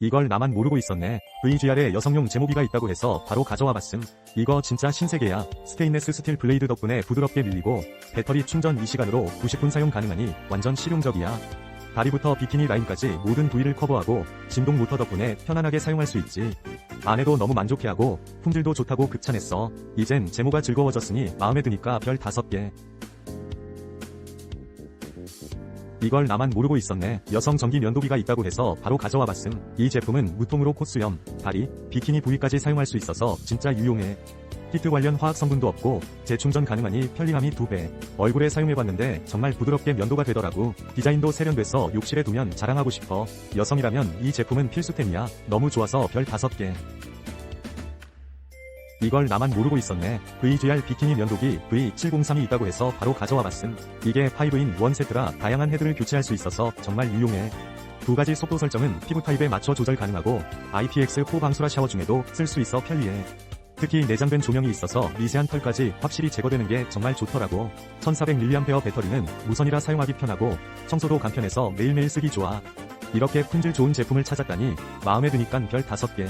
이걸 나만 모르고 있었네. VGR에 여성용 제모기가 있다고 해서 바로 가져와 봤음. 이거 진짜 신세계야. 스테인레스 스틸 블레이드 덕분에 부드럽게 밀리고 배터리 충전 2시간으로 90분 사용 가능하니 완전 실용적이야. 다리부터 비키니 라인까지 모든 부위를 커버하고 진동 모터 덕분에 편안하게 사용할 수 있지. 아내도 너무 만족해하고 품질도 좋다고 극찬했어. 이젠 제모가 즐거워졌으니 마음에 드니까 별 5개. 이걸 나만 모르고 있었네. 여성 전기 면도기가 있다고 해서 바로 가져와 봤음. 이 제품은 무통으로 콧수염, 다리, 비키니 부위까지 사용할 수 있어서 진짜 유용해. 히트 관련 화학 성분도 없고 재충전 가능하니 편리함이 2배. 얼굴에 사용해봤는데 정말 부드럽게 면도가 되더라고. 디자인도 세련돼서 욕실에 두면 자랑하고 싶어. 여성이라면 이 제품은 필수템이야. 너무 좋아서 별 5개. 이걸 나만 모르고 있었네. VGR 비키니 면도기 V703이 있다고 해서 바로 가져와 봤음. 이게 5인 1 세트라 다양한 헤드를 교체할 수 있어서 정말 유용해. 두 가지 속도 설정은 피부 타입에 맞춰 조절 가능하고 IPX4 방수라 샤워 중에도 쓸 수 있어 편리해. 특히 내장된 조명이 있어서 미세한 털까지 확실히 제거되는 게 정말 좋더라고. 1400mAh 배터리는 무선이라 사용하기 편하고 청소도 간편해서 매일매일 쓰기 좋아. 이렇게 품질 좋은 제품을 찾았다니 마음에 드니깐 별 5개.